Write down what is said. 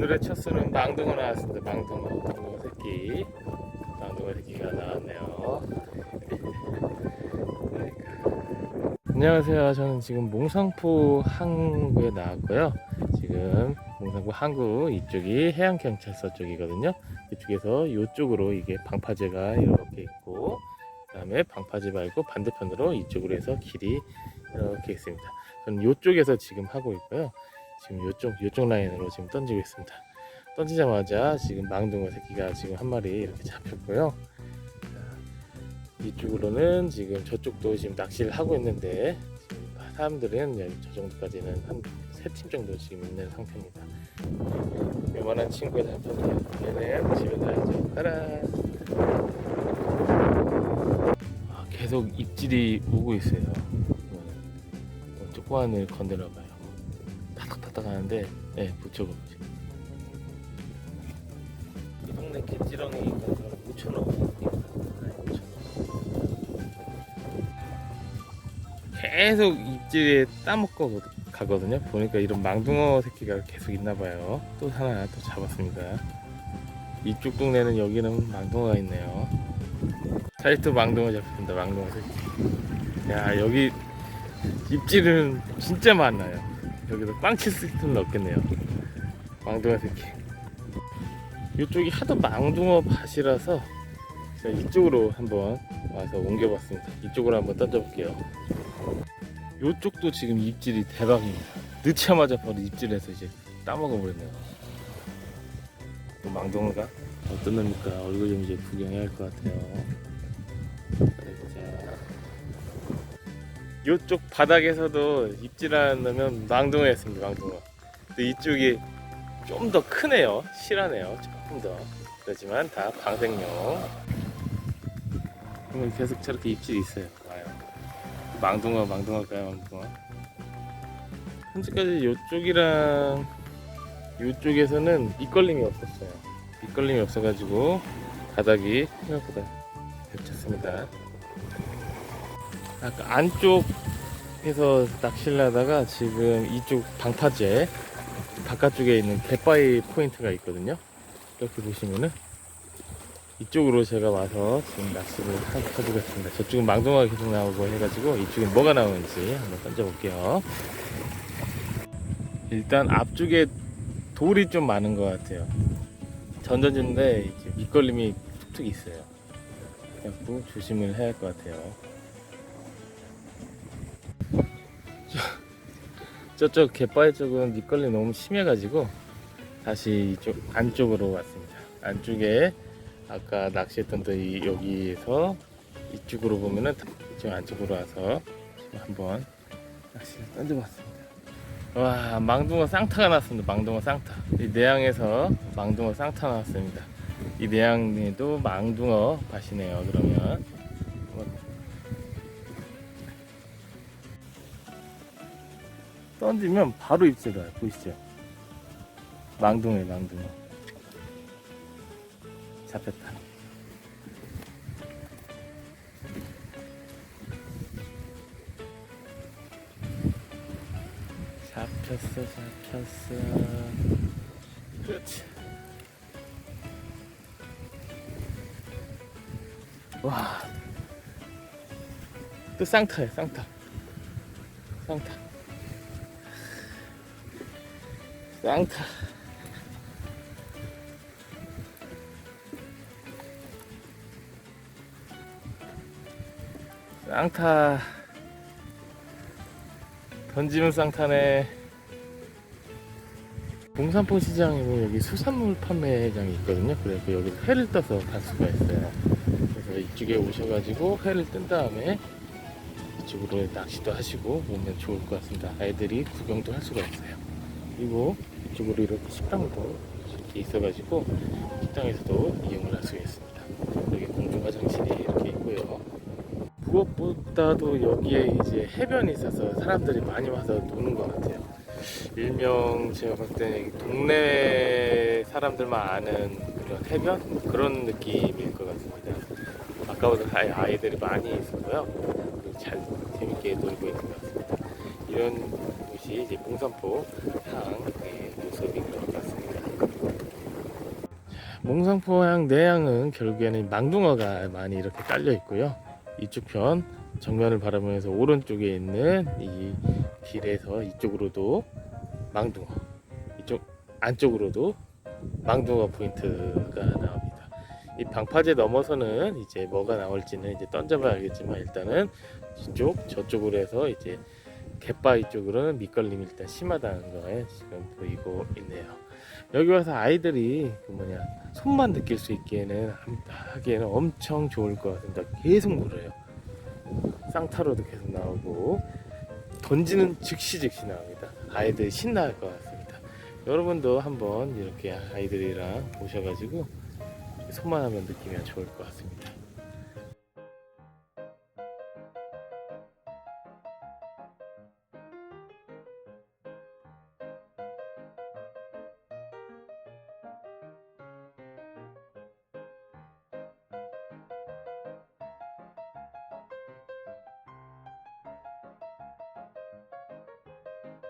오늘의 첫 수는 망둥어 나왔습니다. 망둥어, 망둥어 새끼. 망둥어 새끼가 나왔네요. 안녕하세요. 저는 지금 몽상포 항구에 나왔고요. 지금 몽상포 항구 이쪽이 해양경찰서 쪽이거든요. 이쪽에서 이쪽으로 이게 방파제가 이렇게 있고, 그 다음에 방파제 말고 반대편으로 이쪽으로 해서 길이 이렇게 있습니다. 저는 이쪽에서 지금 하고 있고요. 지금 요쪽 요쪽 라인으로 지금 던지고 있습니다. 던지자마자 지금 망둥어 새끼가 지금 한 마리 이렇게 잡혔고요. 자, 이쪽으로는 지금 저쪽도 지금 낚시를 하고 있는데 사람들은 저 정도까지는 한 세 팀 정도 지금 있는 상태입니다. 요만한 친구가 잡혔네요. 얘는 집에 가야죠. 가라. 아, 계속 입질이 오고 있어요. 조그만을 건드려 봐요. 타닥타닥 하는데 네 붙여보죠 이 동네 개찌렁이가 5천 원. 계속 입질에 따먹고 가거든요. 보니까 이런 망둥어 새끼가 계속 있나봐요. 또 하나 또 잡았습니다. 이쪽 동네는 여기는 망둥어가 있네요. 차이트 망둥어 잡힌다 망둥어 새끼. 야 여기 입질은 진짜 많아요 여기서 빵칠 수는 없겠네요. 망둥어 새끼. 이쪽이 하도 망둥어 밭이라서 제가 이쪽으로 한번 와서 옮겨봤습니다. 이쪽으로 한번 던져볼게요. 이쪽도 지금 입질이 대박입니다. 넣자마자 바로 입질해서 이제 따먹어버렸네요. 이 망둥어가 어떤 놈입니까? 얼굴 좀 이제 구경해야 할 것 같아요. 자. 이쪽 바닥에서도 입질하는 놈은 망둥어였습니다. 망둥어. 근데 이쪽이 좀 더 크네요. 실하네요. 조금 더. 그렇지만 다 방생용. 계속 저렇게 입질이 있어요. 와요. 망둥어, 망둥어일까요, 망둥어? 현재까지 이쪽이랑 이쪽에서는 밑걸림이 없었어요. 밑걸림이 없어가지고 바닥이 생각보다 괜찮습니다. 아까 안쪽에서 낚시를 하다가 지금 이쪽 방파제 바깥쪽에 있는 갯바위 포인트가 있거든요. 이렇게 보시면은 이쪽으로 제가 와서 지금 낚시를 하- 해보겠습니다. 저쪽은 망둥어가 계속 나오고 해가지고 이쪽에 뭐가 나오는지 한번 던져볼게요. 일단 앞쪽에 돌이 좀 많은 것 같아요. 던져지는데 밑걸림이 툭툭 있어요. 그래갖고 조심을 해야 할 것 같아요. 저쪽 갯바위 쪽은 밑걸림 너무 심해가지고 다시 이쪽 안쪽으로 왔습니다. 안쪽에 아까 낚시했던 데 이- 여기에서 이쪽으로 보면은 이쪽 안쪽으로 와서 지금 한번 낚시를 던져봤습니다. 와 망둥어 쌍타가 났습니다. 망둥어 쌍타. 이 내양에서 망둥어 쌍타 나왔습니다. 이 내양에도 망둥어 밭이네요. 그러면 던지면 바로 입질을 보이시죠? 망둥어에 망둥어 잡혔다. 잡혔어 잡혔어. 그렇지. 와 또 쌍타야 쌍타. 쌍타 쌍타 쌍타. 던지면 쌍타네. 동산포 시장에는 여기 수산물 판매장이 있거든요. 그래서 여기 회를 떠서 갈 수가 있어요. 그래서 이쪽에 오셔가지고 회를 뜬 다음에 이쪽으로 낚시도 하시고 오면 좋을 것 같습니다. 아이들이 구경도 할 수가 있어요 그리고 이쪽으로 이렇게 식당도 이렇게 있어가지고 식당에서도 이용을 할 수가 있습니다. 여기 공중 화장실이 이렇게 있고요. 무엇보다도 여기에 이제 해변이 있어서 사람들이 많이 와서 노는 것 같아요. 일명 제가 봤을 때 동네 사람들만 아는 그런 해변 그런 느낌일 것 같습니다. 아까보다 아이- 아이들이 많이 있었고요. 잘 재밌게 놀고 있는 것 같습니다. 이런 곳이 이제 봉산포 항의 모습인 것 같습니다. 몽상포항 내양은 결국에는 망둥어가 많이 이렇게 깔려 있고요. 이쪽 편 정면을 바라보면서 오른쪽에 있는 이 길에서 이쪽으로도 망둥어, 이쪽 안쪽으로도 망둥어 포인트가 나옵니다. 이 방파제 넘어서는 이제 뭐가 나올지는 이제 던져봐야 알겠지만 일단은 이쪽 저쪽으로 해서 이제 갯바위 쪽으로는 밑걸림이 일단 심하다는 거에 지금 보이고 있네요. 여기 와서 아이들이 그 뭐냐 손만 느낄 수 있기에는 하기에는 엄청 좋을 것 같습니다. 계속 물어요. 쌍타로도 계속 나오고 던지는 즉시 즉시 나옵니다. 아이들 신나할 것 같습니다. 여러분도 한번 이렇게 아이들이랑 오셔가지고 손만 하면 느끼면 좋을 것 같습니다.